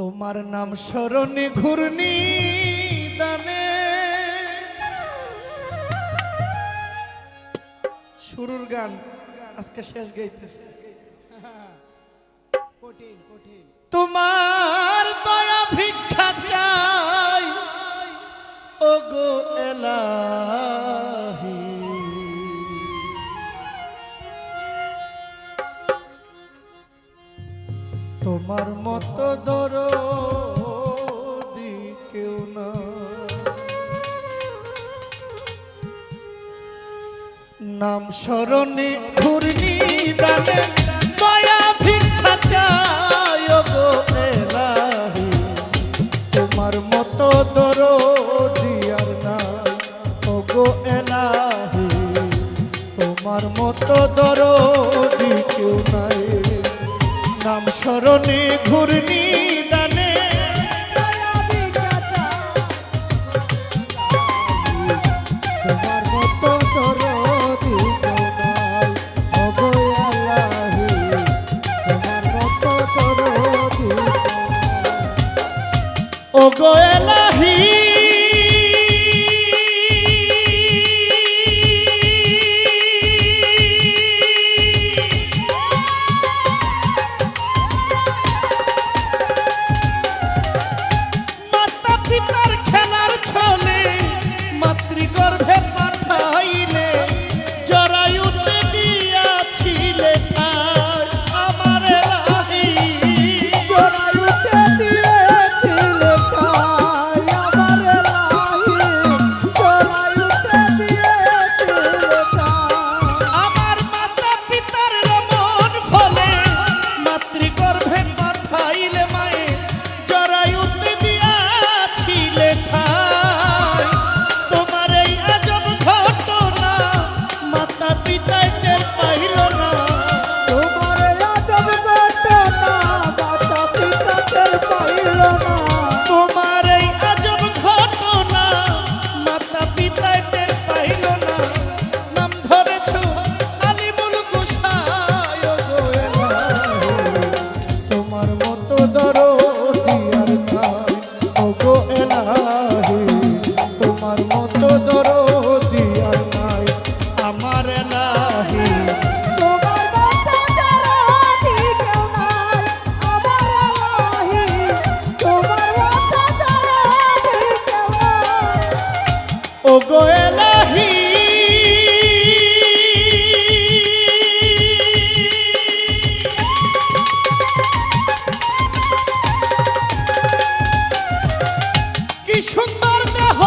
তোমার নাম স্মরণে ঘূর্ণি দানে। শুরুর গান আজকে শেষ গাইতেছে। তোমার মতো ধর কেউ না নাম স্মরণে ঘুরনি দাদা চরণে ঘুরনি দানে। ও Keep সুন্দর দেহ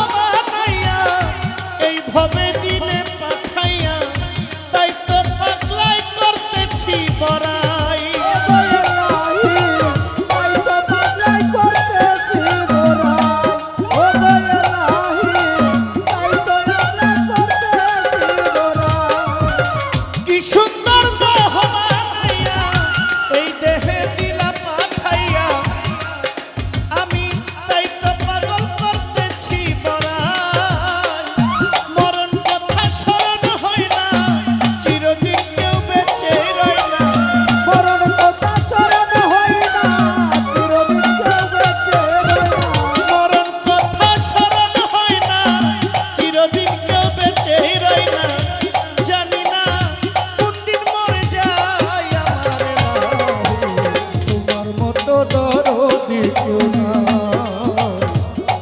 দরদি কেউ না।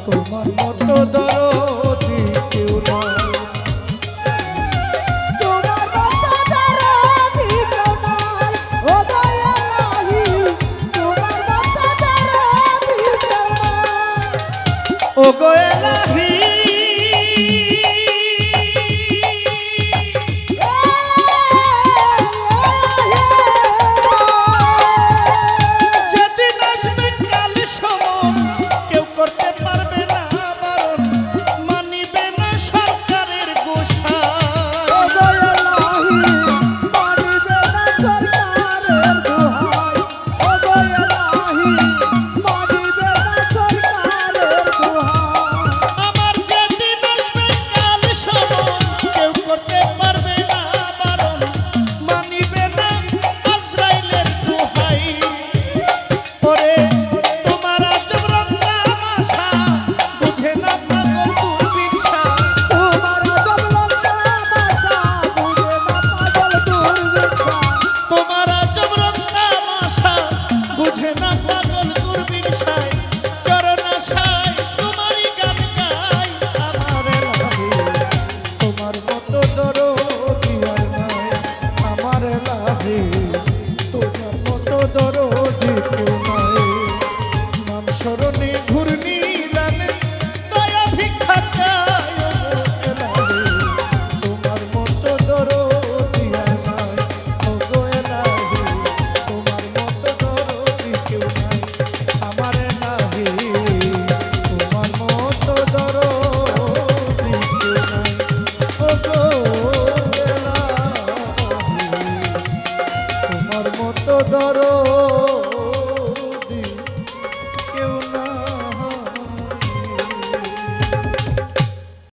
তোমার মতো দরদি কেউ না। ও গোয়েলা দরো